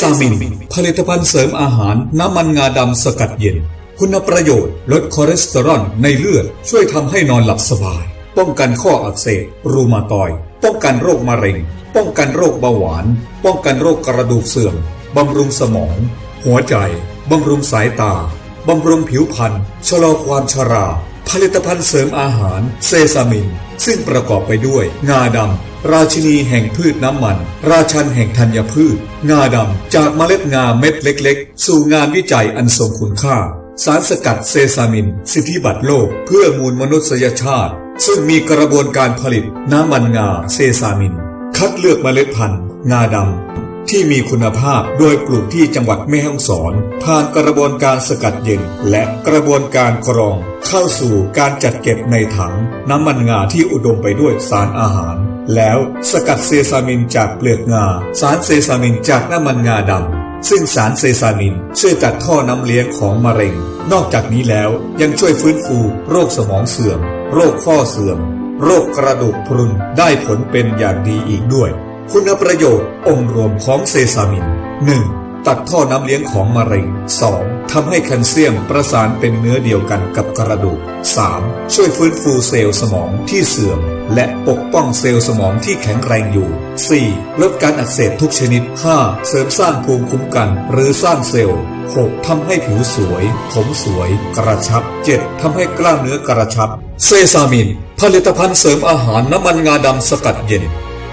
ซามิน ผลิตภัณฑ์เสริมอาหารน้ำมันงาดำสกัดเย็น คุณประโยชน์ ลดคอเลสเตอรอลในเลือด ช่วยทำให้นอนหลับสบาย ป้องกันข้ออักเสบ รูมาตอยด์ป้องกันโรคมะเร็ง ป้องกันโรคเบาหวาน ป้องกันโรคกระดูกเสื่อม บำรุงสมอง หัวใจ บำรุงสายตา บำรุงผิวพรรณ ชะลอความชรา ผลิตภัณฑ์เสริมอาหารเซซามิน ซึ่งประกอบไปด้วย งาดำ ราชินีแห่งพืชน้ำมัน ราชันแห่งธัญพืช งาดำ จากเมล็ดงาเม็ดเล็กๆ สู่งานวิจัยอันทรงคุณค่า สารสกัดเซซามิน สิทธิบัตรโลก เพื่อมูลมนุษยชาติ ซึ่งมีกระบวนการผลิตน้ำมันงาเซซามิน คัดเลือกเมล็ดพันธุ์ งาดำ ที่มีคุณภาพ โดยปลูกที่จังหวัดแม่ฮ่องสอน ผ่านกระบวนการสกัดเย็น และกระบวนการกรอง เข้าสู่การจัดเก็บในถัง น้ำมันงาที่อุดมไปด้วยสารอาหาร แล้วสกัดเซซามินจากเปลือกงา สารเซซามินจากน้ำมันงาดำซึ่งสารเซซามินช่วยตัดท่อน้ำเลี้ยงของมะเร็ง นอกจากนี้แล้วยังช่วยฟื้นฟูโรคสมองเสื่อม โรคข้อเสื่อม โรคกระดูกพรุนได้ผลเป็นอย่างดีอีกด้วย คุณประโยชน์องค์รวมของเซซามิน 1. ตัดท่อน้ำเลี้ยงของมะเร็ง 2. ทำให้แคลเซียมประสานเป็นเนื้อเดียวกันกับกระดูก 3. ช่วยฟื้นฟูเซลล์สมองที่เสื่อม และปกป้องเซลล์สมองที่แข็งแรงอยู่ 4. ลดการอักเสบทุกชนิด 5. เสริมสร้างภูมิคุ้มกัน หรือสร้างเซลล์ 6. ทำให้ผิวสวย ผมสวย กระชับ 7. ทำให้กล้ามเนื้อกระชับ เซซามิน ผลิตภัณฑ์เสริมอาหารน้ำมันงาดำสกัดเย็น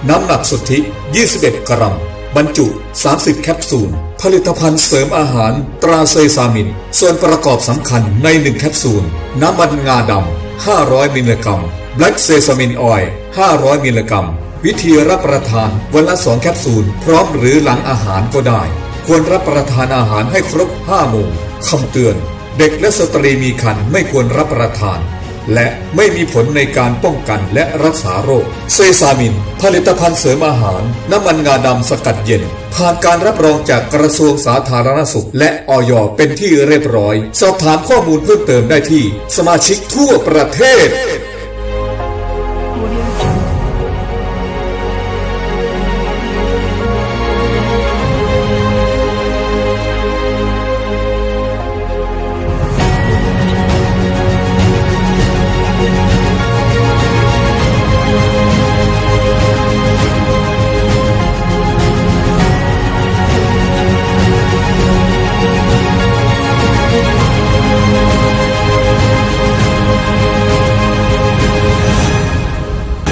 น้ำหนักสุทธิ 21 กรัม บรรจุ 30 แคปซูล ผลิตภัณฑ์เสริมอาหารตราเซซามิน ส่วนประกอบสำคัญใน 1 แคปซูล น้ำมันงาดำ 500 มิลลิกรัมแบล็กเซซามินออยล์500 มิลลิกรัม วิธีรับประทานวันละ 2 แคปซูล พร้อมหรือหลังอาหารก็ได้ ควรรับประทานอาหารให้ครบ5โมงคำเตือน เด็กและสตรีมีครรภ์ไม่ควรรับประทาน และไม่มีผลในการป้องกันและรักษาโรค เซซามิน ผลิตภัณฑ์เสริมอาหาร น้ำมันงาดำสกัดเย็น ผ่านการรับรองจากกระทรวงสาธารณสุข และออยเป็นที่เรียบร้อย สอบถามข้อมูลเพิ่มเติมได้ที่ สมาชิกทั่วประเทศ